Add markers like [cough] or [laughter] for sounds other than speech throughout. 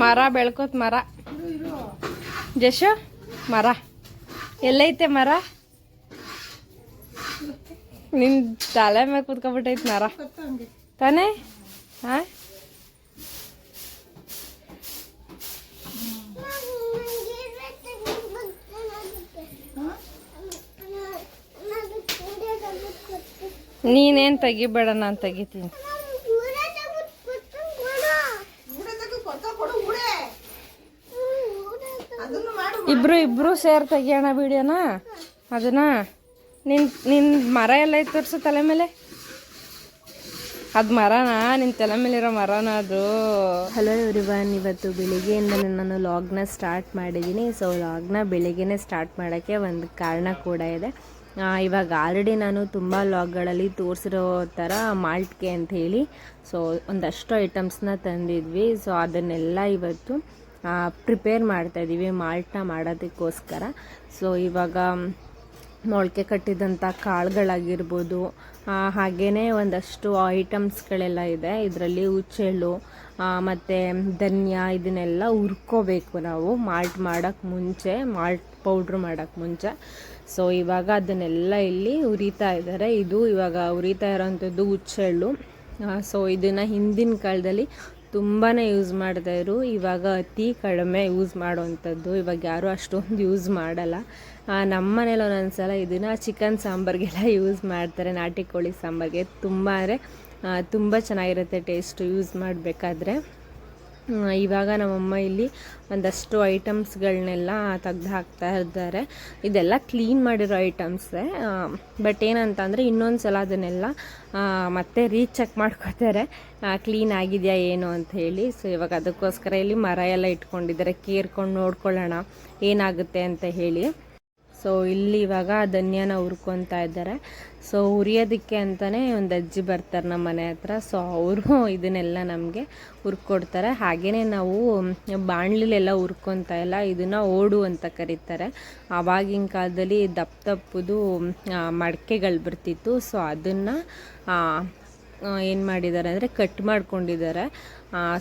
ಮರ ಬೆಳ್ಕೋತ್ ಮರ. ಜಶು, ಮರ. ಎಲ್ಲೈತೆ ಮರ? ನಿನ್ ತಲೆ ಮೇಲೆ ಕುತ್ಕೊಬಿಟ್ಟೈತೆ ಮರ. ತಾನೇ? ಹಾ ನೀನೇನು ತೆಗಿಬೇಡ, ನಾನು ತೆಗಿತೀನಿ. ಇಬ್ರು ಇಬ್ರು ಸೇರ್ ತೆಗಿಯೋಣ ವಿಡಿಯೋನ ಅದನ್ನ ನಿನ್ ನಿನ್ ಮರ ಎಲ್ಲ ಇತ್ತು ತೋರಿಸು ತಲೆ ಮೇಲೆ. ಅದು ಮರನಾ? ನಿನ್ ತಲೆ ಮೇಲಿರೋ ಮರನ ಅದು? ಹಲೋ ಇವ್ರಿವನ್ ಇವತ್ತು ಬೆಳಿಗ್ಗೆಯಿಂದ ನಾನು ಲಾಗ್ನ ಸ್ಟಾರ್ಟ್ ಮಾಡಿದ್ದೀನಿ ಸೊ ಲಾಗ್ನ ಬೆಳಿಗ್ಗೆನೇ ಸ್ಟಾರ್ಟ್ ಮಾಡೋಕ್ಕೆ ಒಂದು ಕಾರಣ ಕೂಡ ಇದೆ. ಇವಾಗ ಆಲ್ರೆಡಿ ನಾನು ತುಂಬ ಲಾಗ್ಗಳಲ್ಲಿ ತೋರಿಸಿರೋ ಥರ ಮಾಲ್ಟ್ಗೆ ಅಂತ ಹೇಳಿ. ಸೊ ಒಂದಷ್ಟು ಐಟಮ್ಸ್ನ ತಂದಿದ್ವಿ. ಸೊ ಅದನ್ನೆಲ್ಲ ಇವತ್ತು ಪ್ರಿಪೇರ್ ಮಾಡ್ತಾಯಿದ್ದೀವಿ ಮಾಲ್ಟ್ನ ಮಾಡೋದಕ್ಕೋಸ್ಕರ. ಸೊ ಇವಾಗ ಮೊಳಕೆ ಕಟ್ಟಿದಂಥ ಕಾಳುಗಳಾಗಿರ್ಬೋದು ಹಾಗೆಯೇ ಒಂದಷ್ಟು ಐಟಮ್ಸ್ಗಳೆಲ್ಲ ಇದೆ. ಇದರಲ್ಲಿ ಹುಚ್ಚೆಳ್ಳು ಮತ್ತು ಧನ್ಯ, ಇದನ್ನೆಲ್ಲ ಹುರ್ಕೋಬೇಕು ನಾವು. ಮಾಲ್ಟ್ ಮಾಡೋಕ್ಕೆ ಮುಂಚೆ, ಮಾಲ್ಟ್ ಪೌಡ್ರ್ ಮಾಡೋಕ್ಕೆ ಮುಂಚೆ. ಸೊ ಇವಾಗ ಅದನ್ನೆಲ್ಲ ಇಲ್ಲಿ ಉರಿತಾ ಇದ್ದಾರೆ. ಇದು ಇವಾಗ ಉರಿತಾ ಇರೋವಂಥದ್ದು ಹುಚ್ಚೆಳ್ಳು. ಸೊ ಇದನ್ನು ಹಿಂದಿನ ಕಾಲದಲ್ಲಿ ತುಂಬಾ ಯೂಸ್ ಮಾಡ್ತಾಯಿದ್ರು ಇವಾಗ ಅತಿ ಕಡಿಮೆ ಯೂಸ್ ಮಾಡೋವಂಥದ್ದು. ಇವಾಗ ಯಾರೂ ಅಷ್ಟೊಂದು ಯೂಸ್ ಮಾಡಲ್ಲ. ನಮ್ಮ ಮನೇಲಿ ಒಂದೊಂದ್ಸಲ ಇದನ್ನು ಚಿಕನ್ ಸಾಂಬಾರಿಗೆಲ್ಲ [laughs] ಯೂಸ್ ಮಾಡ್ತಾರೆ. ನಾಟಿ ಕೋಳಿ ಸಾಂಬಾರಿಗೆ ತುಂಬ ಅಂದರೆ ತುಂಬ ಚೆನ್ನಾಗಿರುತ್ತೆ ಟೇಸ್ಟು ಯೂಸ್ ಮಾಡಬೇಕಾದ್ರೆ. ಇವಾಗ ನಮ್ಮಮ್ಮ ಇಲ್ಲಿ ಒಂದಷ್ಟು ಐಟಮ್ಸ್ಗಳನ್ನೆಲ್ಲ ತೆಗ್ದು ಹಾಕ್ತಾ ಇದ್ದಾರೆ. ಇದೆಲ್ಲ ಕ್ಲೀನ್ ಮಾಡಿರೋ ಐಟಮ್ಸೇ. ಬಟ್ ಏನಂತಂದರೆ ಇನ್ನೊಂದು ಸಲ ಅದನ್ನೆಲ್ಲ ಮತ್ತೆ ರೀಚೆಕ್ ಮಾಡ್ಕೋತಾರೆ. ಕ್ಲೀನ್ ಆಗಿದೆಯಾ ಏನು ಅಂತ ಹೇಳಿ. ಸೊ ಇವಾಗ ಅದಕ್ಕೋಸ್ಕರ ಇಲ್ಲಿ ಮರ ಎಲ್ಲ ಇಟ್ಕೊಂಡಿದ್ದಾರೆ. ಕೇರ್ಕೊಂಡು ನೋಡ್ಕೊಳ್ಳೋಣ ಏನಾಗುತ್ತೆ ಅಂತ ಹೇಳಿ. ಸೊ ಇಲ್ಲಿ ಇವಾಗ ಧನ್ಯನ ಹುರ್ಕೊತಾ ಇದ್ದಾರೆ. ಸೊ ಹುರಿಯೋದಕ್ಕೆ ಅಂತಲೇ ಒಂದು ಅಜ್ಜಿ ಬರ್ತಾರೆ ನಮ್ಮ ಮನೆ ಹತ್ರ. ಸೊ ಅವರು ಇದನ್ನೆಲ್ಲ ನಮಗೆ ಹುರ್ಕೊಡ್ತಾರೆ. ಹಾಗೆಯೇ ನಾವು ಬಾಣಲಿಲೆಲ್ಲ ಹುರ್ಕೊತಾ ಇಲ್ಲ, ಇದನ್ನು ಓಡು ಅಂತ ಕರೀತಾರೆ. ಆವಾಗಿನ ಕಾಲದಲ್ಲಿ ದಪ್ಪ ತಪ್ಪದು ಮಡಕೆಗಳು ಬರ್ತಿತ್ತು. ಸೊ ಅದನ್ನು ಏನು ಮಾಡಿದ್ದಾರೆ ಅಂದರೆ ಕಟ್ ಮಾಡ್ಕೊಂಡಿದ್ದಾರೆ.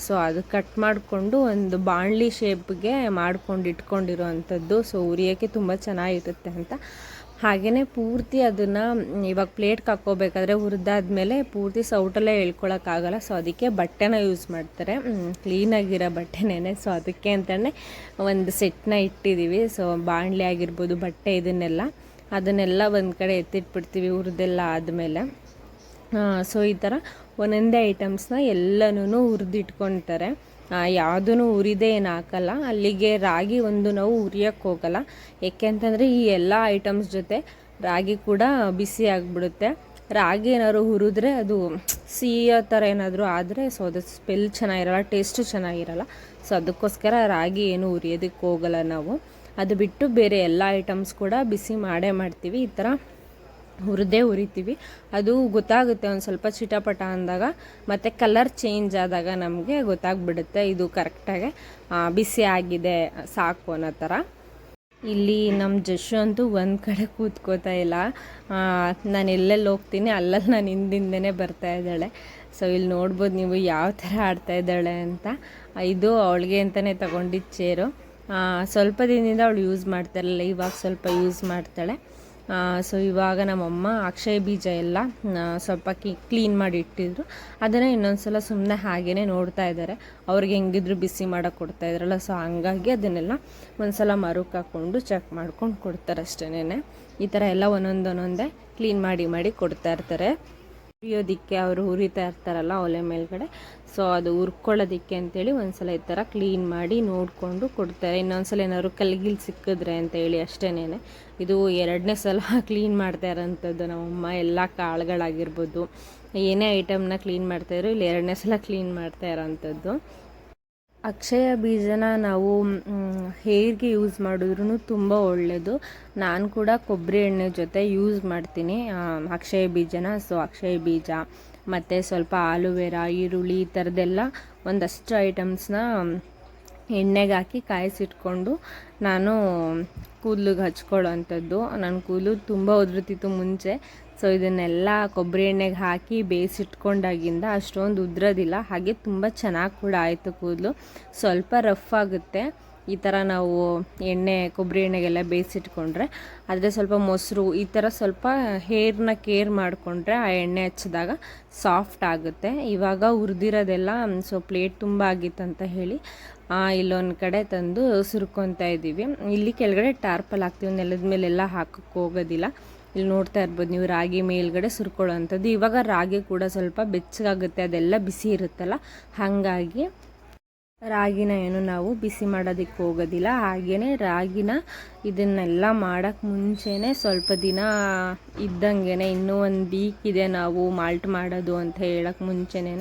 ಸೊ ಅದು ಕಟ್ ಮಾಡಿಕೊಂಡು ಒಂದು ಬಾಣಲಿ ಶೇಪ್ಗೆ ಮಾಡ್ಕೊಂಡು ಇಟ್ಕೊಂಡಿರೋ ಅಂಥದ್ದು ಸೊ ಉರಿಯೋಕ್ಕೆ ತುಂಬ ಚೆನ್ನಾಗಿರುತ್ತೆ ಅಂತ. ಹಾಗೆಯೇ ಪೂರ್ತಿ ಅದನ್ನು ಇವಾಗ ಪ್ಲೇಟ್ಗೆ ಹಾಕ್ಕೋಬೇಕಾದ್ರೆ ಹುರಿದಾದ್ಮೇಲೆ ಪೂರ್ತಿ ಸೌಟಲ್ಲೇ ಹೇಳ್ಕೊಳಕ್ಕಾಗಲ್ಲ ಸೊ ಅದಕ್ಕೆ ಬಟ್ಟೆನ ಯೂಸ್ ಮಾಡ್ತಾರೆ. ಕ್ಲೀನಾಗಿರೋ ಬಟ್ಟೆನೇ ಸೊ ಅದಕ್ಕೆ ಅಂತಲೇ ಒಂದು ಸೆಟ್ನ ಇಟ್ಟಿದ್ದೀವಿ ಸೊ ಬಾಣಲೆ ಆಗಿರ್ಬೋದು, ಬಟ್ಟೆ ಇದನ್ನೆಲ್ಲ, ಅದನ್ನೆಲ್ಲ ಒಂದು ಕಡೆ ಎತ್ತಿಟ್ಬಿಡ್ತೀವಿ ಹುರಿದೆಲ್ಲ ಆದಮೇಲೆ. ಸೊ ಈ ಥರ ಒಂದೊಂದೇ ಐಟಮ್ಸ್ನ ಎಲ್ಲನೂ ಹುರಿದಿಟ್ಕೊತಾರೆ. ಯಾವುದೂ ಉರಿದೇ ಏನು ಹಾಕಲ್ಲ. ಅಲ್ಲಿಗೆ ರಾಗಿ ಒಂದು ನಾವು ಉರಿಯೋಕ್ಕೆ ಹೋಗಲ್ಲ. ಏಕೆ ಅಂತಂದರೆ ಈ ಎಲ್ಲ ಐಟಮ್ಸ್ ಜೊತೆ ರಾಗಿ ಕೂಡ ಬಿಸಿ ಆಗಿಬಿಡುತ್ತೆ. ರಾಗಿ ಏನಾದ್ರು ಹುರಿದ್ರೆ ಅದು ಸಿಹಿಯೋ ಥರ ಏನಾದರೂ ಆದರೆ ಸೊ ಅದು ಸ್ಪೆಲ್ ಚೆನ್ನಾಗಿರಲ್ಲ ಟೇಸ್ಟು ಚೆನ್ನಾಗಿರಲ್ಲ. ಸೊ ಅದಕ್ಕೋಸ್ಕರ ರಾಗಿ ಏನು ಉರಿಯೋದಕ್ಕೆ ಹೋಗಲ್ಲ ನಾವು. ಅದು ಬಿಟ್ಟು ಬೇರೆ ಎಲ್ಲ ಐಟಮ್ಸ್ ಕೂಡ ಬಿಸಿ ಮಾಡೇ ಮಾಡ್ತೀವಿ. ಈ ಥರ ಹುರಿದೇ ಹುರಿತೀವಿ. ಅದು ಗೊತ್ತಾಗುತ್ತೆ, ಒಂದು ಸ್ವಲ್ಪ ಚಿಟಪಟ ಅಂದಾಗ, ಮತ್ತು ಕಲರ್ ಚೇಂಜ್ ಆದಾಗ ನಮಗೆ ಗೊತ್ತಾಗ್ಬಿಡುತ್ತೆ ಇದು ಕರೆಕ್ಟಾಗಿ ಬಿಸಿ ಆಗಿದೆ, ಸಾಕು ಅನ್ನೋ ಥರ ಇಲ್ಲಿ ನಮ್ಮ ಜಶು ಅಂತೂ ಒಂದು ಕಡೆ ಕೂತ್ಕೋತಾ ಇಲ್ಲ. ನಾನು ಎಲ್ಲೆಲ್ಲಿ ಹೋಗ್ತೀನಿ ಅಲ್ಲಲ್ಲಿ ನಾನು ಹಿಂದಿಂದನೇ ಬರ್ತಾ ಇದ್ದಾಳೆ. ಸೊ ಇಲ್ಲಿ ನೋಡ್ಬೋದು ನೀವು ಯಾವ ಥರ ಆಡ್ತಾ ಇದ್ದಾಳೆ ಅಂತ. ಇದು ಅವಳಿಗೆ ಅಂತಲೇ ತಗೊಂಡಿದ್ದ ಚೇರು ಸ್ವಲ್ಪ ದಿನದಿಂದ ಅವಳು ಯೂಸ್ ಮಾಡ್ತಾರಲ್ಲ ಇವಾಗ ಸ್ವಲ್ಪ ಯೂಸ್ ಮಾಡ್ತಾಳೆ. ಸೊ ಇವಾಗ ನಮ್ಮಮ್ಮ ಅಕ್ಷಯ ಬೀಜ ಎಲ್ಲ ಸ್ವಲ್ಪ ಕಿ ಕ್ಲೀನ್ ಮಾಡಿ ಇಟ್ಟಿದ್ರು. ಅದನ್ನು ಇನ್ನೊಂದು ಸಲ ಸುಮ್ಮನೆ ಹಾಗೇ ನೋಡ್ತಾ ಇದ್ದಾರೆ. ಅವ್ರಿಗೆ ಹೆಂಗಿದ್ರು ಬಿಸಿ ಮಾಡೋಕೆ ಕೊಡ್ತಾ ಇದ್ರಲ್ಲ ಸೊ ಹಂಗಾಗಿ ಅದನ್ನೆಲ್ಲ ಒಂದು ಸಲ ಚೆಕ್ ಮಾಡ್ಕೊಂಡು ಕೊಡ್ತಾರೆ ಅಷ್ಟೇನೆ ಈ ಥರ ಎಲ್ಲ ಒಂದೊಂದು ಒಂದೊಂದೇ ಕ್ಲೀನ್ ಮಾಡಿ ಮಾಡಿ ಕೊಡ್ತಾ ಇರ್ತಾರೆ. ಹುರಿಯೋದಿಕ್ಕೆ ಅವರು ಉರಿತಾ ಇರ್ತಾರಲ್ಲ ಒಲೆ ಮೇಲ್ಗಡೆ ಸೊ ಅದು ಹುರ್ಕೊಳ್ಳೋದಿಕ್ಕೆ ಅಂತೇಳಿ ಒಂದ್ಸಲ ಈ ಥರ ಕ್ಲೀನ್ ಮಾಡಿ ನೋಡಿಕೊಂಡು ಕೊಡ್ತಾರೆ. ಇನ್ನೊಂದ್ಸಲ ಏನಾದ್ರು ಕಲ್ಗಿಲ್ ಸಿಕ್ಕಿದ್ರೆ ಅಂತೇಳಿ ಅಷ್ಟೇನೆ ಇದು ಎರಡನೇ ಸಲ [laughs] ಕ್ಲೀನ್ ಮಾಡ್ತಾ ಇರೋಂಥದ್ದು ನಮ್ಮಮ್ಮ ಎಲ್ಲ ಕಾಳುಗಳಾಗಿರ್ಬೋದು. ಏನೇ ಐಟಮ್ನ ಕ್ಲೀನ್ ಮಾಡ್ತಾಯಿದ್ರು ಇಲ್ಲಿ ಎರಡನೇ ಸಲ ಕ್ಲೀನ್ ಮಾಡ್ತಾ ಇರೋಂಥದ್ದು. ಅಕ್ಷಯ ಬೀಜನ ನಾವು ಹೇರ್ಗೆ ಯೂಸ್ ಮಾಡಿದ್ರೂ ತುಂಬ ಒಳ್ಳೆಯದು ನಾನು ಕೂಡ ಕೊಬ್ಬರಿ ಎಣ್ಣೆ ಜೊತೆ ಯೂಸ್ ಮಾಡ್ತೀನಿ ಅಕ್ಷಯ ಬೀಜನ. ಸೊ ಅಕ್ಷಯ ಬೀಜ, ಮತ್ತು ಸ್ವಲ್ಪ ಆಲೂವೆರಾ, ಈರುಳ್ಳಿ ಈ ಥರದ್ದೆಲ್ಲ ಒಂದಷ್ಟು ಐಟಮ್ಸ್ನ ಎಣ್ಣೆಗೆ ಹಾಕಿ ಕಾಯಿಸಿಟ್ಕೊಂಡು ನಾನು ಕೂದಲಿಗೆ ಹಚ್ಕೊಳ್ಳೋ ಅಂಥದ್ದು ನನ್ನ ಕೂದಲು ತುಂಬ ಉದುರುತ್ತಿತ್ತು ಮುಂಚೆ. ಸೊ ಇದನ್ನೆಲ್ಲ ಕೊಬ್ಬರಿ ಎಣ್ಣೆಗೆ ಹಾಕಿ ಬೇಯಿಸಿಟ್ಕೊಂಡಾಗಿಂದ ಅಷ್ಟೊಂದು ಉದ್ರೋದಿಲ್ಲ. ಹಾಗೆ ತುಂಬ ಚೆನ್ನಾಗಿ ಕೂಡ ಆಯಿತು ಕೂದಲು. ಸ್ವಲ್ಪ ರಫ್ ಆಗುತ್ತೆ. ಈ ಥರ ನಾವು ಎಣ್ಣೆ, ಕೊಬ್ಬರಿ ಎಣ್ಣೆಗೆಲ್ಲ ಬೇಯಿಸಿಟ್ಕೊಂಡ್ರೆ. ಆದರೆ ಸ್ವಲ್ಪ ಮೊಸರು, ಈ ಥರ ಸ್ವಲ್ಪ ಹೇರ್ನ ಕೇರ್ ಮಾಡಿಕೊಂಡ್ರೆ ಆ ಎಣ್ಣೆ ಹಚ್ಚಿದಾಗ ಸಾಫ್ಟ್ ಆಗುತ್ತೆ. ಇವಾಗ ಉರಿದಿರೋದೆಲ್ಲ ಸೊ ಪ್ಲೇಟ್ ತುಂಬ ಆಗಿತ್ತಂತ ಹೇಳಿ. ಇಲ್ಲೊಂದು ಕಡೆ ತಂದು ಸುರ್ಕೊತಾ ಇದ್ದೀವಿ. ಇಲ್ಲಿ ಕೆಳಗಡೆ ಟಾರ್ಪಲ್ ಹಾಕ್ತೀವಿ. ನೆಲದ ಮೇಲೆಲ್ಲ ಹಾಕಕ್ಕೆ ಹೋಗೋದಿಲ್ಲ. ಇಲ್ಲಿ ನೋಡ್ತಾ ಇರ್ಬೋದು, ನೀವು ರಾಗಿ ಮೇಲ್ಗಡೆ ಸುರ್ಕೊಳ್ಳೋವಂಥದ್ದು. ಇವಾಗ ರಾಗಿ ಕೂಡ ಸ್ವಲ್ಪ ಬೆಚ್ಚಗಾಗುತ್ತೆ. ಅದೆಲ್ಲ ಬಿಸಿ ಇರುತ್ತಲ್ಲ. ಹಾಗಾಗಿ ರಾಗಿನ ಏನು ನಾವು ಬಿಸಿ ಮಾಡೋದಕ್ಕೆ ಹೋಗೋದಿಲ್ಲ. ಹಾಗೆಯೇ ರಾಗಿನ ಇದನ್ನೆಲ್ಲ ಮಾಡೋಕ್ಕೆ ಮುಂಚೆನೇ ಸ್ವಲ್ಪ ದಿನ ಇದ್ದಂಗೆ ಇನ್ನೂ ಒಂದು ವೀಕ್ ಇದೆ ನಾವು ಮಾಲ್ಟ್ ಮಾಡೋದು ಅಂತ ಹೇಳೋಕ್ಕೆ ಮುಂಚೆನೇ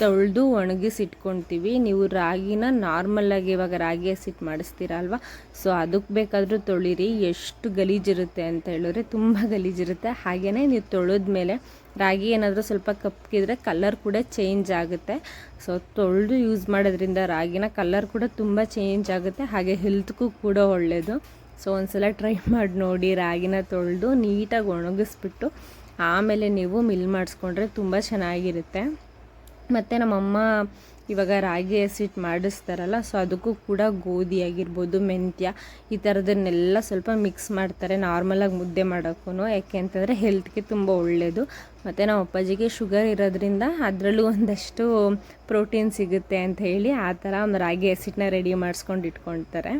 ತೊಳೆದು ಒಣಗಿಸಿಟ್ಕೊಳ್ತೀವಿ ನೀವು ರಾಗಿನ ನಾರ್ಮಲಾಗಿ ಇವಾಗ ರಾಗಿ ಹಸಿಟ್ಟು ಮಾಡಿಸ್ತೀರಲ್ವ ಸೊ ಅದಕ್ಕೆ ಬೇಕಾದರೂ ತೊಳಿರಿ. ಎಷ್ಟು ಗಲೀಜಿರುತ್ತೆ ಅಂತ ಹೇಳಿದ್ರೆ ತುಂಬ ಗಲೀಜಿರುತ್ತೆ. ಹಾಗೆಯೇ ನೀವು ತೊಳೆದ್ಮೇಲೆ ರಾಗಿ ಏನಾದರೂ ಸ್ವಲ್ಪ ಕಪ್ಪಗಿದ್ರೆ ಕಲರ್ ಕೂಡ ಚೇಂಜ್ ಆಗುತ್ತೆ. ಸೊ ತೊಳೆದು ಯೂಸ್ ಮಾಡೋದ್ರಿಂದ ರಾಗಿನ ಕಲರ್ ಕೂಡ ತುಂಬ ಚೇಂಜ್ ಆಗುತ್ತೆ. ಹಾಗೆ ಹೆಲ್ತ್ಗೂ ಕೂಡ ಒಳ್ಳೆಯದು ಸೊ ಒಂದ್ಸಲ ಟ್ರೈ [laughs] ಮಾಡಿ ನೋಡಿ ರಾಗಿನ ತೊಳೆದು ನೀಟಾಗಿ ಒಣಗಿಸ್ಬಿಟ್ಟು ಆಮೇಲೆ ನೀವು ಮಿಲ್ ಮಾಡಿಸ್ಕೊಂಡ್ರೆ ತುಂಬ ಚೆನ್ನಾಗಿರುತ್ತೆ. ಮತ್ತು ನಮ್ಮಮ್ಮ ಇವಾಗ ರಾಗಿ ಹಸಿಟ್ಟು ಮಾಡಿಸ್ತಾರಲ್ಲ ಸೊ ಅದಕ್ಕೂ ಕೂಡ ಗೋಧಿ ಆಗಿರ್ಬೋದು, ಮೆಂತ್ಯ ಈ ಥರದನ್ನೆಲ್ಲ ಸ್ವಲ್ಪ ಮಿಕ್ಸ್ ಮಾಡ್ತಾರೆ ನಾರ್ಮಲಾಗಿ ಮುದ್ದೆ ಮಾಡೋಕ್ಕೂ ಯಾಕೆ ಅಂತಂದರೆ ಹೆಲ್ತ್ಗೆ ತುಂಬ ಒಳ್ಳೆಯದು ಮತ್ತು ನಮ್ಮ ಅಪ್ಪಾಜಿಗೆ ಶುಗರ್ ಇರೋದ್ರಿಂದ ಅದರಲ್ಲೂ ಒಂದಷ್ಟು ಪ್ರೋಟೀನ್ ಸಿಗುತ್ತೆ ಅಂತ ಹೇಳಿ ಆ ಥರ ಒಂದು ರಾಗಿ ಹಸಿಟ್ಟನ್ನ ರೆಡಿ ಮಾಡಿಸ್ಕೊಂಡು ಇಟ್ಕೊಳ್ತಾರೆ.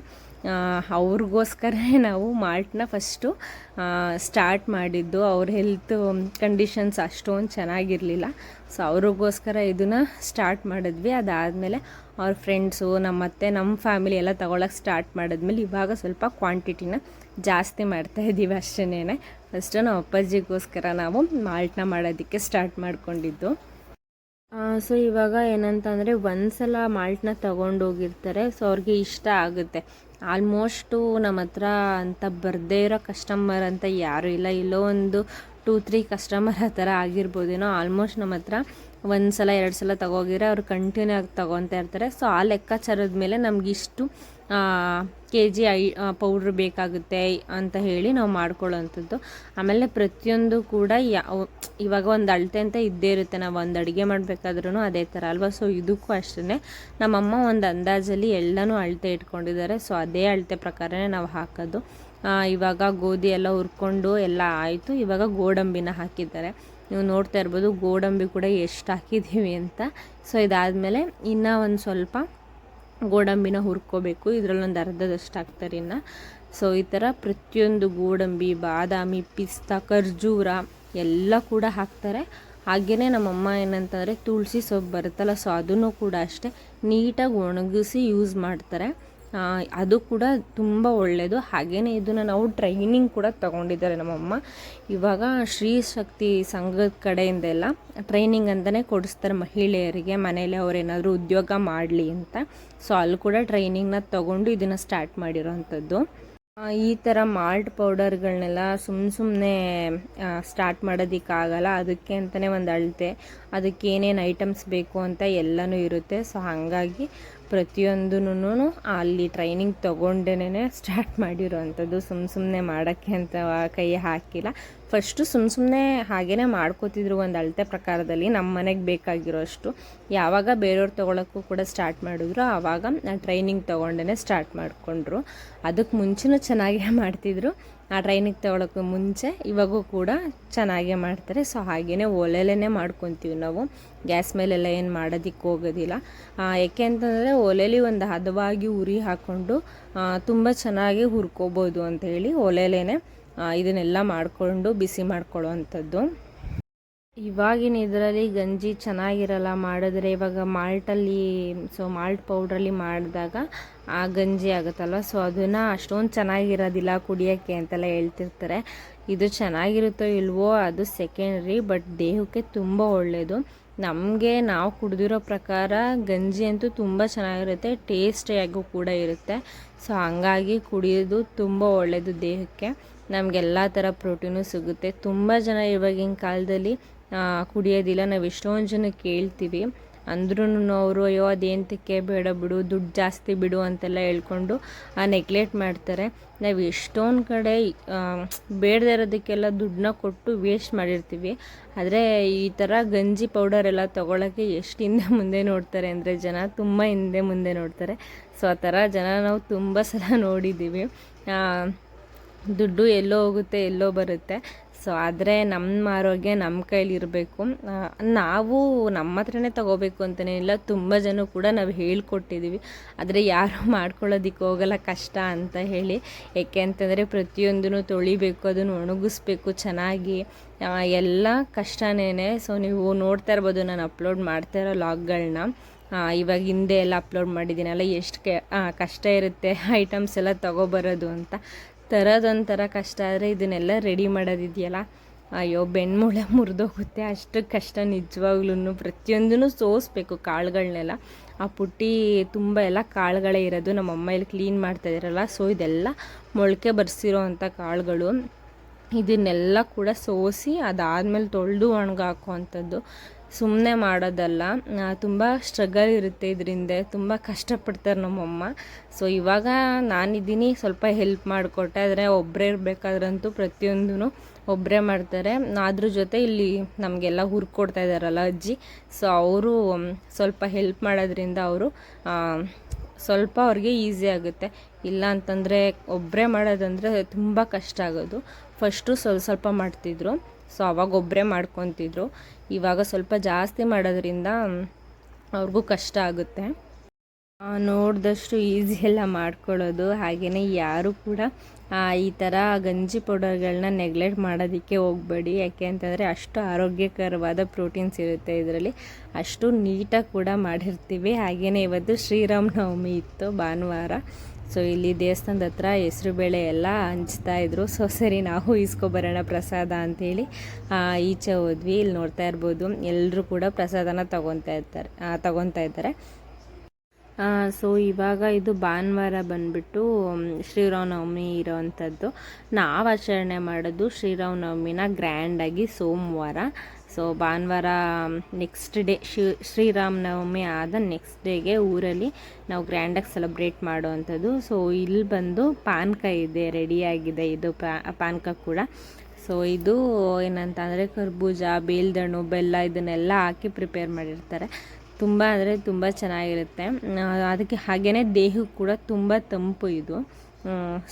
ಅವ್ರಿಗೋಸ್ಕರನೇ [laughs] ನಾವು ಮಾಲ್ಟ್ನ ಫಸ್ಟು ಸ್ಟಾರ್ಟ್ ಮಾಡಿದ್ದು. ಅವ್ರ ಹೆಲ್ತ್ ಕಂಡೀಷನ್ಸ್ ಅಷ್ಟೊಂದು ಚೆನ್ನಾಗಿರಲಿಲ್ಲ. ಸೊ ಅವ್ರಿಗೋಸ್ಕರ ಇದನ್ನು ಸ್ಟಾರ್ಟ್ ಮಾಡಿದ್ವಿ. ಅದಾದಮೇಲೆ ಅವ್ರ ಫ್ರೆಂಡ್ಸು ನಮ್ಮ ಅತ್ತೆ ನಮ್ಮ ಫ್ಯಾಮಿಲಿ ಎಲ್ಲ ತೊಗೊಳಕ್ಕೆ ಸ್ಟಾರ್ಟ್ ಮಾಡಿದ್ಮೇಲೆ ಇವಾಗ ಸ್ವಲ್ಪ ಕ್ವಾಂಟಿಟಿನ ಜಾಸ್ತಿ ಮಾಡ್ತಾ ಇದ್ದೀವಿ ಅಷ್ಟೇ ಫಸ್ಟು ನಮ್ಮ ಅಪ್ಪಾಜಿಗೋಸ್ಕರ ನಾವು ಮಾಲ್ಟ್ನ ಮಾಡೋದಕ್ಕೆ ಸ್ಟಾರ್ಟ್ ಮಾಡ್ಕೊಂಡಿದ್ದು. ಸೊ ಇವಾಗ ಏನಂತಂದರೆ ಒಂದ್ಸಲ ಮಾಲ್ಟ್ನ ತಗೊಂಡೋಗಿರ್ತಾರೆ ಸೊ ಅವ್ರಿಗೆ ಇಷ್ಟ ಆಗುತ್ತೆ. ಆಲ್ಮೋಸ್ಟು ನಮ್ಮ ಹತ್ರ ಅಂತ ಬರದೇ ಇರೋ ಕಸ್ಟಮರ್ ಅಂತ ಯಾರೂ ಇಲ್ಲ. ಇಲ್ಲೋ ಒಂದು ಟೂ ತ್ರೀ ಕಸ್ಟಮರ್ ಆ ಥರ ಆಗಿರ್ಬೋದೇನೋ, ಆಲ್ಮೋಸ್ಟ್ ನಮ್ಮ ಹತ್ರ ಒಂದು ಸಲ ಎರಡು ಸಲ ತಗೋಗಿದ್ರೆ ಅವ್ರು ಕಂಟಿನ್ಯೂ ಆಗಿ ತಗೊತಾ ಇರ್ತಾರೆ. ಸೊ ಆ ಲೆಕ್ಕಾಚಾರದ ಮೇಲೆ ನಮಗಿಷ್ಟು ಕೆ ಜಿ ಐ ಪೌಡ್ರ್ ಬೇಕಾಗುತ್ತೆ ಅಂತ ಹೇಳಿ ನಾವು ಮಾಡ್ಕೊಳ್ಳೋವಂಥದ್ದು ಆಮೇಲೆ ಪ್ರತಿಯೊಂದು ಕೂಡ ಯಾವ ಇವಾಗ ಒಂದು ಅಳತೆ ಅಂತ ಇದ್ದೇ ಇರುತ್ತೆ. ನಾವು ಒಂದು ಅಡುಗೆ ಮಾಡಬೇಕಾದ್ರೂ ಅದೇ ಥರ ಅಲ್ವಾ? ಸೊ ಇದಕ್ಕೂ ಅಷ್ಟೇ ನಮ್ಮಮ್ಮ ಒಂದು ಅಂದಾಜಲ್ಲಿ ಎಲ್ಲನೂ ಅಳತೆ ಇಟ್ಕೊಂಡಿದ್ದಾರೆ. ಸೊ ಅದೇ ಅಳತೆ ಪ್ರಕಾರನೇ ನಾವು ಹಾಕೋದು. ಇವಾಗ ಗೋಧಿ ಎಲ್ಲ ಹುರ್ಕೊಂಡು ಎಲ್ಲ ಆಯಿತು. ಇವಾಗ ಗೋಡಂಬಿನ ಹಾಕಿದ್ದಾರೆ. ನೀವು ನೋಡ್ತಾ ಇರ್ಬೋದು, ಗೋಡಂಬಿ ಕೂಡ ಎಷ್ಟು ಹಾಕಿದ್ದೀವಿ ಅಂತ. ಸೊ ಇದಾದಮೇಲೆ ಇನ್ನೂ ಒಂದು ಸ್ವಲ್ಪ ಗೋಡಂಬಿನ ಹುರ್ಕೋಬೇಕು. ಇದರಲ್ಲೊಂದು ಅರ್ಧದಷ್ಟು ಹಾಕ್ತಾರೆ ಇನ್ನು. ಸೊ ಈ ಥರ ಪ್ರತಿಯೊಂದು ಗೋಡಂಬಿ, ಬಾದಾಮಿ, ಪಿಸ್ತಾ, ಖರ್ಜೂರ ಎಲ್ಲ ಕೂಡ ಹಾಕ್ತಾರೆ. ಹಾಗೆಯೇ ನಮ್ಮಮ್ಮ ಏನಂತಂದರೆ, ತುಳಸಿ ಸೊಪ್ಪು ಬರುತ್ತಲ್ಲ, ಸೊ, ಅದನ್ನು ಕೂಡ ಅಷ್ಟೇ ನೀಟಾಗಿ ಒಣಗಿಸಿ ಯೂಸ್ ಮಾಡ್ತಾರೆ. ಅದು ಕೂಡ ತುಂಬ ಒಳ್ಳೆಯದು ಹಾಗೆಯೇ ಇದನ್ನು ನಾವು ಟ್ರೈನಿಂಗ್ ಕೂಡ ತಗೊಂಡಿದ್ದಾರೆ ನಮ್ಮಮ್ಮ. ಇವಾಗ ಶ್ರೀ ಶಕ್ತಿ ಸಂಘದ ಕಡೆಯಿಂದ ಎಲ್ಲ ಟ್ರೈನಿಂಗ್ ಅಂತಲೇ ಕೊಡಿಸ್ತಾರೆ ಮಹಿಳೆಯರಿಗೆ. ಮನೇಲಿ ಅವರೇನಾದರೂ ಉದ್ಯೋಗ ಮಾಡಲಿ ಅಂತ. ಸೊ ಅಲ್ಲಿ ಕೂಡ ಟ್ರೈನಿಂಗ್ನ ತಗೊಂಡು ಇದನ್ನು ಸ್ಟಾರ್ಟ್ ಮಾಡಿರೋವಂಥದ್ದು ಈ ಥರ ಮಾಲ್ಟ್ ಪೌಡರ್ಗಳನ್ನೆಲ್ಲ ಸುಮ್ಮ ಸುಮ್ಮನೆ ಸ್ಟಾರ್ಟ್ ಮಾಡೋದಕ್ಕಾಗಲ್ಲ. ಅದಕ್ಕೆ ಅಂತಲೇ ಒಂದು ಅಳತೆ. ಅದಕ್ಕೆ ಏನೇನು ಐಟಮ್ಸ್ ಬೇಕು ಅಂತ ಎಲ್ಲನೂ ಇರುತ್ತೆ. ಸೊ ಹಾಗಾಗಿ ಪ್ರತಿಯೊಂದೂ ಅಲ್ಲಿ ಟ್ರೈನಿಂಗ್ ತೊಗೊಂಡೇ ಸ್ಟಾರ್ಟ್ ಮಾಡಿರೋ ಅಂಥದ್ದು ಸುಮ್ಮ ಸುಮ್ಮನೆ ಮಾಡೋಕ್ಕೆ ಅಂತ ಕೈ ಹಾಕಿಲ್ಲ. ಫಸ್ಟು ಸುಮ್ಮ ಸುಮ್ಮನೆ ಹಾಗೇ ಮಾಡ್ಕೋತಿದ್ರು ಒಂದು ಅಳತೆ ಪ್ರಕಾರದಲ್ಲಿ ನಮ್ಮ ಮನೆಗೆ ಬೇಕಾಗಿರೋ ಅಷ್ಟು ಯಾವಾಗ ಬೇರೆಯವ್ರು ತೊಗೊಳಕ್ಕೂ ಕೂಡ ಸ್ಟಾರ್ಟ್ ಮಾಡಿದ್ರು ಆವಾಗ ಟ್ರೈನಿಂಗ್ ತೊಗೊಂಡೇ ಸ್ಟಾರ್ಟ್ ಮಾಡಿಕೊಂಡ್ರು. ಅದಕ್ಕೆ ಮುಂಚೆನೂ ಚೆನ್ನಾಗೇ [laughs] ಮಾಡ್ತಿದ್ರು. ಆ ಟ್ರೈನಿಂಗ್ ತೊಗೊಳಕ್ಕೂ ಮುಂಚೆ, ಇವಾಗೂ ಕೂಡ ಚೆನ್ನಾಗೇ ಮಾಡ್ತಾರೆ. ಸೊ ಹಾಗೇ ಒಲೆಲೇ ಮಾಡ್ಕೊತೀವಿ ನಾವು. ಗ್ಯಾಸ್ ಮೇಲೆಲ್ಲ ಏನು ಮಾಡೋದಿಕ್ಕೆ ಹೋಗೋದಿಲ್ಲ. ಯಾಕೆ ಅಂತಂದರೆ ಒಲೆಲಿ ಒಂದು ಹದವಾಗಿ ಉರಿ ಹಾಕ್ಕೊಂಡು ತುಂಬ ಚೆನ್ನಾಗಿ ಹುರ್ಕೋಬೋದು ಅಂತ ಹೇಳಿ ಒಲೆಲೇ ಇದನ್ನೆಲ್ಲ ಮಾಡಿಕೊಂಡು ಬಿಸಿ ಮಾಡ್ಕೊಳ್ಳೋ ಅಂಥದ್ದು ಇವಾಗಿನ ಇದರಲ್ಲಿ ಗಂಜಿ ಚೆನ್ನಾಗಿರಲ್ಲ, ಮಾಡಿದ್ರೆ ಇವಾಗ ಮಾಲ್ಟಲ್ಲಿ ಸೊ ಮಾಲ್ಟ್ ಪೌಡ್ರಲ್ಲಿ ಮಾಡಿದಾಗ ಆ ಗಂಜಿ ಆಗುತ್ತಲ್ವ? ಸೊ ಅದನ್ನು ಅಷ್ಟೊಂದು ಚೆನ್ನಾಗಿರೋದಿಲ್ಲ ಕುಡಿಯೋಕ್ಕೆ ಅಂತೆಲ್ಲ ಹೇಳ್ತಿರ್ತಾರೆ. ಇದು ಚೆನ್ನಾಗಿರುತ್ತೋ ಇಲ್ವೋ ಅದು ಸೆಕೆಂಡ್ರಿ ಬಟ್ ದೇಹಕ್ಕೆ ತುಂಬ ಒಳ್ಳೆಯದು ನಮಗೆ ನಾವು ಕುಡಿದಿರೋ ಪ್ರಕಾರ ಗಂಜಿ ಅಂತೂ ತುಂಬ ಚೆನ್ನಾಗಿರುತ್ತೆ ಟೇಸ್ಟಿಯಾಗೂ ಕೂಡ ಇರುತ್ತೆ. ಸೊ ಹಂಗಾಗಿ ಕುಡಿಯೋದು ತುಂಬ ಒಳ್ಳೆಯದು ದೇಹಕ್ಕೆ. ನಮಗೆಲ್ಲ ಥರ ಪ್ರೋಟೀನು ಸಿಗುತ್ತೆ. ತುಂಬ ಜನ ಇವಾಗಿನ ಕಾಲದಲ್ಲಿ ಕುಡಿಯೋದಿಲ್ಲ. ನಾವು ಎಷ್ಟೊಂದು ಜನ ಕೇಳ್ತೀವಿ. ಅಂದ್ರೂ ಅವರು, ಅಯ್ಯೋ ಅದೇಂತಕ್ಕೆ ಬೇಡ ಬಿಡು, ದುಡ್ಡು ಜಾಸ್ತಿ ಬಿಡು ಅಂತೆಲ್ಲ ಹೇಳ್ಕೊಂಡು ಆ ನೆಗ್ಲೆಕ್ಟ್ ಮಾಡ್ತಾರೆ. ನಾವು ಎಷ್ಟೊಂದು ಕಡೆ ಬೇಡದೇ ಇರೋದಕ್ಕೆಲ್ಲ ದುಡ್ಡನ್ನ ಕೊಟ್ಟು ವೇಸ್ಟ್ ಮಾಡಿರ್ತೀವಿ. ಆದರೆ ಈ ಥರ ಗಂಜಿ ಪೌಡರ್ ಎಲ್ಲ ತೊಗೊಳಕ್ಕೆ ಎಷ್ಟು ಹಿಂದೆ ಮುಂದೆ ನೋಡ್ತಾರೆ ಅಂದರೆ ಜನ ತುಂಬ ಹಿಂದೆ ಮುಂದೆ ನೋಡ್ತಾರೆ. ಸೊ, ಆ ಥರ ಜನ ನಾವು ತುಂಬ ಸಲ ನೋಡಿದ್ದೀವಿ ದುಡ್ಡು ಎಲ್ಲೋ ಹೋಗುತ್ತೆ, ಎಲ್ಲೋ ಬರುತ್ತೆ. ಸೊ ಆದರೆ ನಮ್ಮ ಆರೋಗ್ಯ ನಮ್ಮ ಕೈಲಿರಬೇಕು ನಾವು ನಮ್ಮ ಹತ್ರನೇ ತಗೋಬೇಕು ಅಂತಲೇ ಇಲ್ಲ, ತುಂಬ ಜನ ಕೂಡ ನಾವು ಹೇಳ್ಕೊಟ್ಟಿದ್ದೀವಿ ಆದರೆ ಯಾರು [laughs] ಮಾಡ್ಕೊಳ್ಳೋದಕ್ಕೆ ಹೋಗಲ್ಲ ಕಷ್ಟ ಅಂತ ಹೇಳಿ. ಏಕೆ ಅಂತಂದರೆ ಪ್ರತಿಯೊಂದನ್ನು ತೊಳಿಬೇಕು, ಅದನ್ನು ಒಣಗಿಸ್ಬೇಕು ಚೆನ್ನಾಗಿ. ಎಲ್ಲ ಕಷ್ಟನೇ ಸೊ ನೀವು ನೋಡ್ತಾ ಇರ್ಬೋದು, ನಾನು ಅಪ್ಲೋಡ್ ಮಾಡ್ತಾ ಇರೋ ಲಾಗ್ಗಳನ್ನ. ಇವಾಗ ಹಿಂದೆ ಎಲ್ಲ ಅಪ್ಲೋಡ್ ಮಾಡಿದ್ದೀನಲ್ಲ, ಎಷ್ಟು ಕೆ ಕಷ್ಟ ಇರುತ್ತೆ, ಐಟಮ್ಸ್ ಎಲ್ಲ ತಗೊಬರೋದು ಅಂತ. ತರೋದೊಂಥರ ಕಷ್ಟ ಆದರೆ ಇದನ್ನೆಲ್ಲ ರೆಡಿ ಮಾಡೋದಿದೆಯಲ್ಲ? ಅಯ್ಯೋ, ಬೆನ್ಮೂಳೆ ಮುರಿದೋಗುತ್ತೆ. ಅಷ್ಟು ಕಷ್ಟ ನಿಜವಾಗ್ಲೂ ಪ್ರತಿಯೊಂದೂ ಸೋಸ್ಬೇಕು ಕಾಳುಗಳನ್ನೆಲ್ಲ ಆ ಪುಟ್ಟಿ ತುಂಬ ಎಲ್ಲ ಕಾಳುಗಳೇ ಇರೋದು. ನಮ್ಮ ಇಲ್ಲಿ ಕ್ಲೀನ್ ಮಾಡ್ತಾ ಇದ್ದಾರಲ್ಲ ಸೊ ಇದೆಲ್ಲ ಮೊಳಕೆ ಬರ್ಸಿರೋ ಕಾಳುಗಳು. ಇದನ್ನೆಲ್ಲ ಕೂಡ ಸೋಸಿ ಅದಾದಮೇಲೆ ತೊಳೆದು ಒಣಗಾಕೋ ಅಂಥದ್ದು ಸುಮ್ಮನೆ ಮಾಡೋದಲ್ಲ. ತುಂಬ ಸ್ಟ್ರಗಲ್ ಇರುತ್ತೆ ಇದರಿಂದ. ತುಂಬ ಕಷ್ಟಪಡ್ತಾರೆ ನಮ್ಮಮ್ಮ. ಸೊ ಇವಾಗ ನಾನಿದ್ದೀನಿ. ಸ್ವಲ್ಪ ಹೆಲ್ಪ್ ಮಾಡಿಕೊಟ್ಟೆ. ಆದರೆ ಒಬ್ಬರೇ ಇರಬೇಕಾದ್ರಂತೂ ಪ್ರತಿಯೊಂದೂ ಒಬ್ಬರೇ ಮಾಡ್ತಾರೆ. ಅದ್ರ ಜೊತೆ ಇಲ್ಲಿ ನಮಗೆಲ್ಲ ಹುರ್ಕೊಡ್ತಾ ಇದ್ದಾರಲ್ಲ ಅಜ್ಜಿ. ಸೊ ಅವರು ಸ್ವಲ್ಪ ಹೆಲ್ಪ್ ಮಾಡೋದ್ರಿಂದ ಅವರು ಸ್ವಲ್ಪ ಅವ್ರಿಗೆ ಈಸಿ ಆಗುತ್ತೆ. ಇಲ್ಲ ಅಂತಂದರೆ ಒಬ್ಬರೇ ಮಾಡೋದಂದರೆ ತುಂಬ ಕಷ್ಟ ಆಗೋದು. ಫಸ್ಟು ಸ್ವಲ್ಪ ಸ್ವಲ್ಪ ಮಾಡ್ತಿದ್ರು. ಸೊ ಅವಾಗ ಒಬ್ಬರೇ ಮಾಡ್ಕೊತಿದ್ರು. ಇವಾಗ ಸ್ವಲ್ಪ ಜಾಸ್ತಿ ಮಾಡೋದ್ರಿಂದ ಅವ್ರಿಗೂ ಕಷ್ಟ ಆಗುತ್ತೆ. ನೋಡಿದಷ್ಟು ಈಸಿ ಎಲ್ಲ ಮಾಡ್ಕೊಳ್ಳೋದು. ಹಾಗೆಯೇ ಯಾರು ಕೂಡ ಈ ಥರ ಗಂಜಿ ಪೌಡರ್ಗಳನ್ನ ನೆಗ್ಲೆಕ್ಟ್ ಮಾಡೋದಕ್ಕೆ ಹೋಗಬೇಡಿ. ಯಾಕೆ ಅಂತಂದರೆ ಅಷ್ಟು ಆರೋಗ್ಯಕರವಾದ ಪ್ರೋಟೀನ್ಸ್ ಇರುತ್ತೆ ಇದರಲ್ಲಿ. ಅಷ್ಟು ನೀಟಾಗಿ ಕೂಡ ಮಾಡಿರ್ತೀವಿ. ಹಾಗೆಯೇ ಇವತ್ತು ಶ್ರೀರಾಮನವಮಿ ಇತ್ತು ಭಾನುವಾರ. ಸೊ ಇಲ್ಲಿ ದೇವಸ್ಥಾನದ ಹತ್ರ ಹೆಸ್ರುಬೇಳೆ ಎಲ್ಲ ಹಂಚ್ತಾ ಇದ್ರು. ಸೊ ಸರಿ, ನಾವು ಇಸ್ಕೊಬರೋಣ ಪ್ರಸಾದ ಅಂಥೇಳಿ. ಈಚೆ ಹೋದ್ವಿ. ಇಲ್ಲಿ ನೋಡ್ತಾ ಇರ್ಬೋದು. ಎಲ್ಲರೂ ಕೂಡ ಪ್ರಸಾದನ ತಗೊತಾ ಇರ್ತಾರೆ. ತಗೊತಾ ಇದ್ದಾರೆ. ಸೊ ಇವಾಗ ಇದು ಭಾನುವಾರ ಬಂದ್ಬಿಟ್ಟು ಶ್ರೀರಾಮನವಮಿ ಇರೋವಂಥದ್ದು ನಾವು ಆಚರಣೆ ಮಾಡೋದು ಶ್ರೀರಾಮನವಮಿನ ಗ್ರ್ಯಾಂಡಾಗಿ ಸೋಮವಾರ. ಸೊ ಭಾನುವಾರ ನೆಕ್ಸ್ಟ್ ಡೇ ಶಿ ಶ್ರೀರಾಮನವಮಿ ಆದ ನೆಕ್ಸ್ಟ್ ಡೇಗೆ ಊರಲ್ಲಿ ನಾವು ಗ್ರ್ಯಾಂಡಾಗಿ ಸೆಲೆಬ್ರೇಟ್ ಮಾಡುವಂಥದ್ದು. ಸೊ ಇಲ್ಲಿ ಬಂದು ಪಾನಕ ಇದೆ ರೆಡಿಯಾಗಿದೆ ಇದು ಪಾನಕ ಕೂಡ. ಸೊ ಇದು ಏನಂತ ಅಂದರೆ ಕರ್ಬೂಜ, ಬೇಲ್ದಣ್ಣು, ಬೆಲ್ಲ ಇದನ್ನೆಲ್ಲ ಹಾಕಿ ಪ್ರಿಪೇರ್ ಮಾಡಿರ್ತಾರೆ. ತುಂಬ ಅಂದರೆ ತುಂಬ ಚೆನ್ನಾಗಿರುತ್ತೆ. ಅದಕ್ಕೆ ಹಾಗೆಯೇ ದೇಹಕ್ಕೆ ಕೂಡ ತುಂಬ ತಂಪು ಇದು.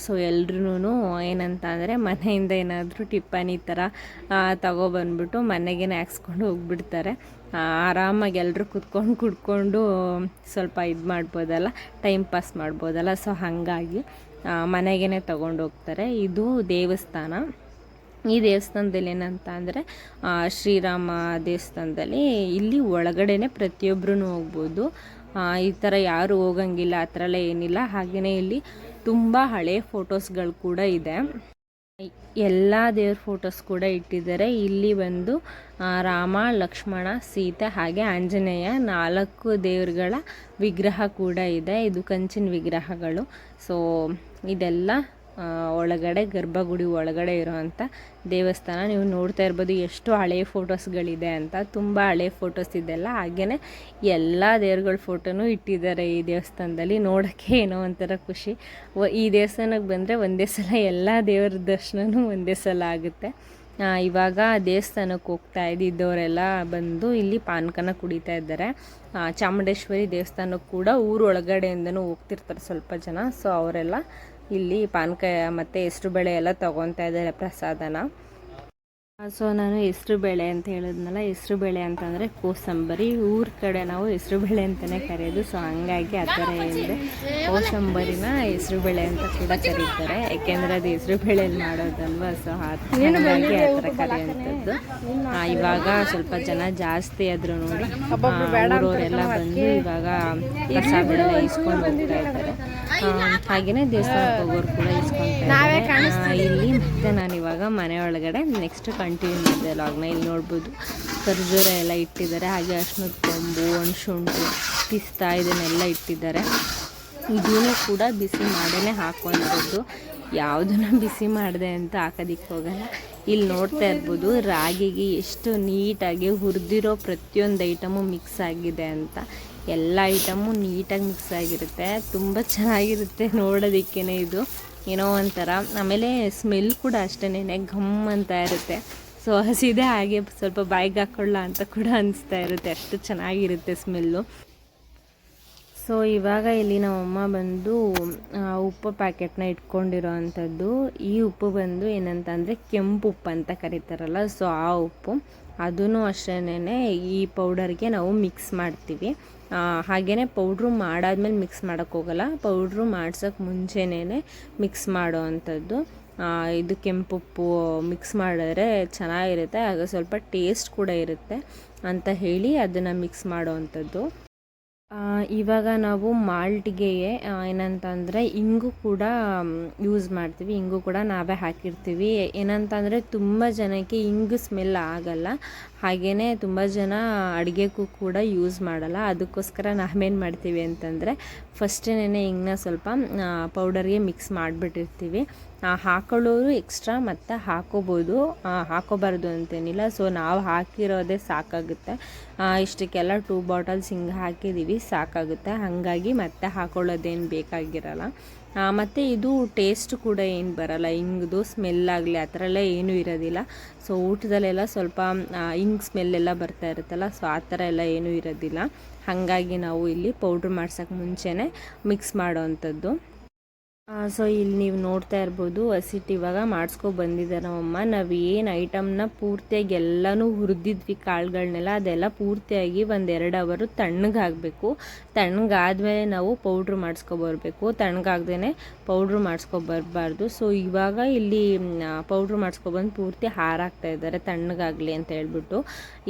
ಸೊ ಎಲ್ರೂ ಏನಂತ ಅಂದರೆ ಮನೆಯಿಂದ ಏನಾದರೂ ಈ ಥರ ತಗೊಬಂದ್ಬಿಟ್ಟು ಮನೆಗೇ ಹಾಕ್ಸ್ಕೊಂಡು ಹೋಗ್ಬಿಡ್ತಾರೆ. ಆರಾಮಾಗಿ ಎಲ್ಲರೂ ಕುತ್ಕೊಂಡು ಕುಡ್ಕೊಂಡು ಸ್ವಲ್ಪ ಇದು ಮಾಡ್ಬೋದಲ್ಲ ಟೈಮ್ ಪಾಸ್ ಮಾಡ್ಬೋದಲ್ಲ ಸೊ ಹಾಗಾಗಿ ಮನೆಗೇ ಹೋಗ್ತಾರೆ. ಇದು ದೇವಸ್ಥಾನ. ಈ ದೇವಸ್ಥಾನದಲ್ಲಿ ಏನಂತ ಅಂದರೆ ಶ್ರೀರಾಮ ದೇವಸ್ಥಾನದಲ್ಲಿ ಇಲ್ಲಿ ಒಳಗಡೆನೆ ಪ್ರತಿಯೊಬ್ಬರೂ ಹೋಗ್ಬೋದು. ಈ ಥರ ಯಾರು ಹೋಗಂಗಿಲ್ಲ, ಆ ಥರ ಎಲ್ಲ ಏನಿಲ್ಲ. ಹಾಗೆಯೇ ಇಲ್ಲಿ ತುಂಬ ಹಳೆ ಫೋಟೋಸ್ಗಳು ಕೂಡ ಇದೆ. ಎಲ್ಲ ದೇವ್ರ ಫೋಟೋಸ್ ಕೂಡ ಇಟ್ಟಿದ್ದಾರೆ. ಇಲ್ಲಿ ಬಂದು ರಾಮ, ಲಕ್ಷ್ಮಣ, ಸೀತೆ ಹಾಗೆ ಆಂಜನೇಯ ನಾಲ್ಕು ದೇವರುಗಳ ವಿಗ್ರಹ ಕೂಡ ಇದೆ. ಇದು ಕಂಚಿನ ವಿಗ್ರಹಗಳು. ಸೊ ಇದೆಲ್ಲ ಒಳಗಡೆ, ಗರ್ಭಗುಡಿ ಒಳಗಡೆ ಇರೋವಂಥ ದೇವಸ್ಥಾನ. ನೀವು ನೋಡ್ತಾ ಇರ್ಬೋದು ಎಷ್ಟು ಹಳೆಯ ಫೋಟೋಸ್ಗಳಿದೆ ಅಂತ. ತುಂಬ ಹಳೆಯ ಫೋಟೋಸ್ ಇದೆಲ್ಲ. ಹಾಗೆಯೇ ಎಲ್ಲ ದೇವ್ರಗಳ ಫೋಟೋನು ಇಟ್ಟಿದ್ದಾರೆ ಈ ದೇವಸ್ಥಾನದಲ್ಲಿ. ನೋಡೋಕ್ಕೆ ಏನೋ ಒಂಥರ ಖುಷಿ. ಈ ದೇವಸ್ಥಾನಕ್ಕೆ ಬಂದರೆ ಒಂದೇ ಸಲ ಎಲ್ಲ ದೇವರ ದರ್ಶನವೂ ಒಂದೇ ಸಲ ಆಗುತ್ತೆ. ಇವಾಗ ದೇವಸ್ಥಾನಕ್ಕೆ ಹೋಗ್ತಾ ಇದ್ದಿದ್ದವರೆಲ್ಲ ಬಂದು ಇಲ್ಲಿ ಪಾನಕನ ಕುಡಿತಾ ಇದ್ದಾರೆ. ಚಾಮುಂಡೇಶ್ವರಿ ದೇವಸ್ಥಾನಕ್ಕೆ ಕೂಡ ಊರೊಳಗಡೆಯಿಂದನೂ ಹೋಗ್ತಿರ್ತಾರೆ ಸ್ವಲ್ಪ ಜನ. ಸೊ, ಅವರೆಲ್ಲ ಇಲ್ಲಿ ಪಾನಕ ಮತ್ತು ಹೆಸ್ರು ಬೇಳೆ ಎಲ್ಲ ತೊಗೊತಾ ಇದ್ದಾರೆ ಪ್ರಸಾದನ. ಸೊ ನಾನು ಹೆಸ್ರು ಬೇಳೆ ಅಂತ ಹೇಳಿದ್ನಲ್ಲ ಹೆಸ್ರು ಬೇಳೆ ಅಂತಂದರೆ ಕೋಸಂಬರಿ. ಊರ ಕಡೆ ನಾವು ಹೆಸ್ರು ಬೇಳೆ ಅಂತಲೇ ಕರೆಯೋದು. ಸೊ ಹಂಗಾಗಿ ಆ ಥರ ಏನಿದೆ. ಕೋಸಂಬರಿನ ಹೆಸ್ರು ಬೇಳೆ ಅಂತ ಕೂಡ ಕರೀತಾರೆ. ಯಾಕೆಂದರೆ ಅದು ಹೆಸ್ರು ಬೇಳೆಯಲ್ಲಿ ಮಾಡೋದಲ್ವ? ಸೊ ಹಾಗಾಗಿ ಆ ಥರ ಕರೆಯುವಂಥದ್ದು. ಇವಾಗ ಸ್ವಲ್ಪ ಜನ ಜಾಸ್ತಿ ಆದ್ರು ನೋಡಿ ಊರವರೆಲ್ಲ ಬಂದು ಇವಾಗ ಕಸ ಬೇಳೆ ಇಸ್ಕೊಂಡು ಹೋಗ್ತಾ ಇದ್ದಾರೆ. ಹಾಗೆಯೇ ದೇವಸ್ಥಾನಕ್ಕೆ ಹೋಗೋರು ಕೂಡ ಇಸ್ಕೊಂತಾ ಇದ್ದಾರೆ. ಆ, ಇಲ್ಲಿ ಮತ್ತೆ ನಾನು ಇವಾಗ ಮನೆ ಒಳಗಡೆ ನೆಕ್ಸ್ಟ್ ಕಂಟಿನ್ಯೂ ಇದೆ ಲಾಗ್ನ ಇಲ್ಲಿ ನೋಡ್ಬೋದು, ಖರ್ಜೂರ ಎಲ್ಲ ಇಟ್ಟಿದ್ದಾರೆ, ಹಾಗೆ ಅರ್ಶಿನದ ಕೊಂಬು ಒಣಶುಂಠಿ ಪಿಸ್ತಾ ಇದನ್ನೆಲ್ಲ ಇಟ್ಟಿದ್ದಾರೆ. ಇದೂ ಕೂಡ ಬಿಸಿ ಮಾಡೇ ಹಾಕುವಂಥದ್ದು ಯಾವುದನ್ನ ಬಿಸಿ ಮಾಡಿದೆ ಅಂತ ಹಾಕೋದಿಕ್ಕೆ ಹೋಗಲ್ಲ. ಇಲ್ಲಿ ನೋಡ್ತಾ ಇರ್ಬೋದು, ರಾಗಿಗೆ ಎಷ್ಟು ನೀಟಾಗಿ ಹುರಿದಿರೋ ಪ್ರತಿಯೊಂದು ಐಟಮು ಮಿಕ್ಸ್ ಆಗಿದೆ ಅಂತ. ಎಲ್ಲ ಐಟಮು ನೀಟಾಗಿ ಮಿಕ್ಸ್ ಆಗಿರುತ್ತೆ. ತುಂಬ ಚೆನ್ನಾಗಿರುತ್ತೆ ನೋಡೋದಕ್ಕೇ ಇದು. ಏನೋ ಒಂಥರ. ಆಮೇಲೆ ಸ್ಮೆಲ್ ಕೂಡ ಅಷ್ಟೇನೆ ಘಮ್ ಅಂತ ಇರುತ್ತೆ. ಸೊ ಹಸಿದೆ ಹಾಗೆ ಸ್ವಲ್ಪ ಬಾಯಿಗೆ ಹಾಕೊಳ್ಳ ಅಂತ ಕೂಡ ಅನಿಸ್ತಾ ಇರುತ್ತೆ. ಅಷ್ಟು ಚೆನ್ನಾಗಿರುತ್ತೆ ಸ್ಮೆಲ್ಲು ಸೊ ಇವಾಗ ಇಲ್ಲಿ ನಮ್ಮಮ್ಮ ಬಂದು ಉಪ್ಪು ಪ್ಯಾಕೆಟ್ನ ಇಟ್ಕೊಂಡಿರೋ ಅಂಥದ್ದು. ಈ ಉಪ್ಪು ಬಂದು ಏನಂತಂದರೆ ಕೆಂಪು ಉಪ್ಪು ಅಂತ ಕರೀತಾರಲ್ಲ, ಸೊ, ಆ ಉಪ್ಪು. ಅದೂ ಅಷ್ಟೇ ಈ ಪೌಡರ್ಗೆ ನಾವು ಮಿಕ್ಸ್ ಮಾಡ್ತೀವಿ. ಹಾಗೇ ಪೌಡ್ರು ಮಾಡಾದ್ಮೇಲೆ ಮಿಕ್ಸ್ ಮಾಡೋಕ್ಕೋಗಲ್ಲ ಪೌಡ್ರು ಮಾಡ್ಸೋಕ್ಕೆ ಮುಂಚೆನೇ ಮಿಕ್ಸ್ ಮಾಡೋ ಅಂಥದ್ದು. ಇದು ಕೆಂಪುಪ್ಪು ಮಿಕ್ಸ್ ಮಾಡಿದ್ರೆ ಚೆನ್ನಾಗಿರುತ್ತೆ. ಆಗ ಸ್ವಲ್ಪ ಟೇಸ್ಟ್ ಕೂಡ ಇರುತ್ತೆ ಅಂತ ಹೇಳಿ ಅದನ್ನು ಮಿಕ್ಸ್ ಮಾಡೋ ಅಂಥದ್ದು. ಆ, ಇವಾಗ ನಾವು ಮಾಲ್ಟ್ಗೆ ಏನಂತಂದರೆ ಇಂಗು ಕೂಡ ಯೂಸ್ ಮಾಡ್ತೀವಿ. ಇಂಗು ಕೂಡ ನಾವೇ ಹಾಕಿರ್ತೀವಿ. ಏನಂತಂದರೆ ತುಂಬ ಜನಕ್ಕೆ ಇಂಗು ಸ್ಮೆಲ್ ಆಗಲ್ಲ. ಹಾಗೆಯೇ ತುಂಬ ಜನ ಅಡುಗೆಗೂ ಕೂಡ ಯೂಸ್ ಮಾಡಲ್ಲ. ಅದಕ್ಕೋಸ್ಕರ ನಾವೇನು ಮಾಡ್ತೀವಿ ಅಂತಂದರೆ ಫಸ್ಟೇನೆ ಹಿಂಗನ್ನ ಸ್ವಲ್ಪ ಪೌಡರ್ಗೆ ಮಿಕ್ಸ್ ಮಾಡಿಬಿಟ್ಟಿರ್ತೀವಿ. ಹಾಕೊಳ್ಳೋರು ಎಕ್ಸ್ಟ್ರಾ ಮತ್ತು ಹಾಕೋಬೋದು. ಹಾಕೋಬಾರ್ದು ಅಂತೇನಿಲ್ಲ. ಸೊ ನಾವು ಹಾಕಿರೋದೇ ಸಾಕಾಗುತ್ತೆ. ಇಷ್ಟಕ್ಕೆಲ್ಲ ಟೂ ಬಾಟಲ್ಸ್ ಹಿಂಗೆ ಹಾಕಿದ್ದೀವಿ ಸಾಕಾಗುತ್ತೆ. ಹಾಗಾಗಿ ಮತ್ತೆ ಹಾಕೊಳ್ಳೋದೇನು ಬೇಕಾಗಿರಲ್ಲ. ಮತ್ತು ಇದು ಟೇಸ್ಟ್ ಕೂಡ ಏನು ಬರಲ್ಲ. ಹಿಂಗ್ದು ಸ್ಮೆಲ್ ಆಗಲಿ, ಆ ಥರ ಎಲ್ಲ ಏನೂ ಇರೋದಿಲ್ಲ. ಸೊ ಊಟದಲ್ಲೆಲ್ಲ ಸ್ವಲ್ಪ ಹಿಂಗ್ ಸ್ಮೆಲ್ ಎಲ್ಲ ಬರ್ತಾ ಇರುತ್ತಲ್ಲ ಸೊ ಆ ಥರ ಎಲ್ಲ ಏನೂ ಇರೋದಿಲ್ಲ. ಹಾಗಾಗಿ ನಾವು ಇಲ್ಲಿ ಪೌಡ್ರ್ ಮಾಡ್ಸೋಕ್ಕೆ ಮುಂಚೆನೇ ಮಿಕ್ಸ್ ಮಾಡೋ ಅಂಥದ್ದು. ಸೊ ಇಲ್ಲಿ ನೀವು ನೋಡ್ತಾ ಇರ್ಬೋದು ಹಸಿಟ್ಟು ಇವಾಗ ಮಾಡಿಸ್ಕೊ ಬಂದಿದ್ದಾರೆ ನಮ್ಮಮ್ಮ. ನಾವು ಏನು ಐಟಮ್ನ ಪೂರ್ತಿಯಾಗಿ ಎಲ್ಲನೂ ಹುರಿದಿದ್ವಿ ಕಾಳುಗಳನ್ನೆಲ್ಲ ಅದೆಲ್ಲ ಪೂರ್ತಿಯಾಗಿ ಒಂದು ಎರಡು ಅವರು ತಣ್ಣಗಾಗಬೇಕು ತಣ್ಣಗಾದ್ಮೇಲೆ ನಾವು ಪೌಡ್ರ್ ಮಾಡಿಸ್ಕೊಬರ್ಬೇಕು ತಣ್ಣಗಾಗ್ದೇ ಪೌಡ್ರ್ ಮಾಡಿಸ್ಕೊಬರ್ಬಾರ್ದು ಸೊ ಇವಾಗ ಇಲ್ಲಿ ಪೌಡ್ರ್ ಮಾಡಿಸ್ಕೊಬಂದು ಪೂರ್ತಿ ಹಾರಾಗ್ತಾ ಇದ್ದಾರೆ ತಣ್ಣಗಾಗಲಿ ಅಂತ ಹೇಳ್ಬಿಟ್ಟು.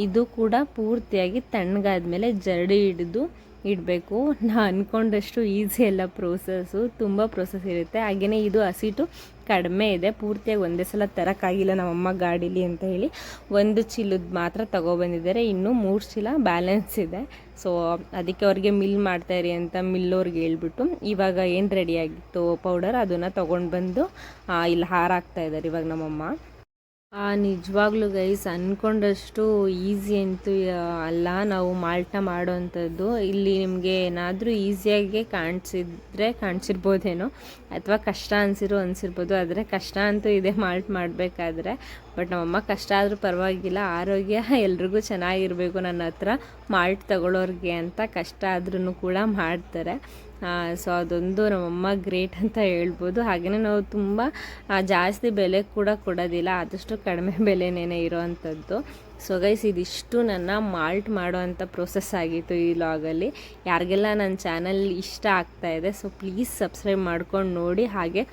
ಇದು ಕೂಡ ಪೂರ್ತಿಯಾಗಿ ತಣ್ಣಗಾದ್ಮೇಲೆ ಜರಡಿ ಹಿಡಿದು ಇಡಬೇಕು. ನಾ ಅಂದ್ಕೊಂಡಷ್ಟು ಈಸಿ ಎಲ್ಲ ಪ್ರೋಸೆಸ್ಸು ತುಂಬ ಪ್ರೋಸೆಸ್ ಇರುತ್ತೆ. ಹಾಗೆಯೇ ಇದು ಹಸಿಟ್ಟು ಕಡಿಮೆ ಇದೆ. ಪೂರ್ತಿಯಾಗಿ ಒಂದೇ ಸಲ ತರೋಕ್ಕಾಗಿಲ್ಲ ನಮ್ಮಮ್ಮ ಗಾಡೀಲಿ ಅಂತ ಹೇಳಿ. ಒಂದು ಚೀಲದ ಮಾತ್ರ ತಗೊಬಂದಿದ್ದಾರೆ. ಇನ್ನೂ ಮೂರು ಚೀಲ ಬ್ಯಾಲೆನ್ಸ್ ಇದೆ. ಸೊ ಅದಕ್ಕೆ ಅವ್ರಿಗೆ ಮಿಲ್ ಮಾಡ್ತಾಯಿರಿ ಅಂತ ಮಿಲ್ಲೋರಿಗೆ ಹೇಳ್ಬಿಟ್ಟು, ಇವಾಗ ಏನು ರೆಡಿ ಆಗಿತ್ತು ಪೌಡರ್ ಅದನ್ನು ತೊಗೊಂಡು ಬಂದು ಇಲ್ಲಿ ಹಾರಾಕ್ತಾ ಇದ್ದಾರೆ ಇವಾಗ ನಮ್ಮಮ್ಮ. ನಿಜವಾಗ್ಲೂ ಗೈಸ್ ಅಂದ್ಕೊಂಡಷ್ಟು ಈಸಿ ಅಂತೂ ಅಲ್ಲ ನಾವು ಮಾಲ್ಟ ಮಾಡೋವಂಥದ್ದು ಇಲ್ಲಿ ನಿಮಗೆ ಏನಾದರೂ ಈಸಿಯಾಗಿ ಕಾಣಿಸಿದ್ರೆ ಕಾಣಿಸಿರ್ಬೋದೇನೋ, ಅಥವಾ ಕಷ್ಟ ಅನಿಸಿರೋ ಅನಿಸಿರ್ಬೋದು, ಆದರೆ ಕಷ್ಟ ಅಂತೂ ಇದೆ ಮಾಲ್ಟ್ ಮಾಡಬೇಕಾದ್ರೆ. ಬಟ್ ನಮ್ಮಮ್ಮ ಕಷ್ಟ ಆದರೂ ಪರವಾಗಿಲ್ಲ, ಆರೋಗ್ಯ ಎಲ್ರಿಗೂ ಚೆನ್ನಾಗಿರಬೇಕು ನನ್ನ ಹತ್ರ. ಮಾಲ್ಟ್ ತಗೊಳ್ಳೋರಿಗೆ ಅಂತ ಕಷ್ಟ ಆದ್ರೂ ಕೂಡ ಮಾಡ್ತಾರೆ. ಸೊ ಅದೊಂದು ನಮ್ಮಮ್ಮ ಗ್ರೇಟ್ ಅಂತ ಹೇಳ್ಬೋದು. ಹಾಗೆಯೇ ನಾವು ತುಂಬ ಜಾಸ್ತಿ ಬೆಲೆ ಕೂಡ ಕೊಡೋದಿಲ್ಲ, ಆದಷ್ಟು ಕಡಿಮೆ ಬೆಲೆನೇ ಇರೋವಂಥದ್ದು. ಸೊ ಗೈಸ್ ಇದಿಷ್ಟು ನನ್ನ ಮಾಲ್ಟ್ ಮಾಡೋವಂಥ ಪ್ರೋಸೆಸ್ ಆಗಿತ್ತು ಈ ಲಾಗಲ್ಲಿ ಯಾರಿಗೆಲ್ಲ ನನ್ನ ಚಾನಲ್ ಇಷ್ಟ ಆಗ್ತಾ ಇದೆ ಸೊ ಪ್ಲೀಸ್ ಸಬ್ಸ್ಕ್ರೈಬ್ ಮಾಡ್ಕೊಂಡು ನೋಡಿ. ಹಾಗೆ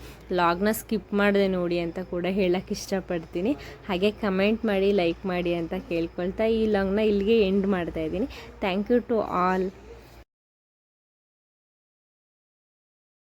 ಲಾಗ್ನ ಸ್ಕಿಪ್ ಮಾಡಿದೆ ನೋಡಿ ಅಂತ ಕೂಡ ಹೇಳೋಕ್ಕೆ ಇಷ್ಟಪಡ್ತೀನಿ. ಹಾಗೆ ಕಮೆಂಟ್ ಮಾಡಿ ಲೈಕ್ ಮಾಡಿ ಅಂತ ಕೇಳ್ಕೊಳ್ತಾ ಈ ಲಾಗ್ನ ಇಲ್ಲಿಗೆ ಎಂಡ್ ಮಾಡ್ತಾ ಇದ್ದೀನಿ. Thank you to all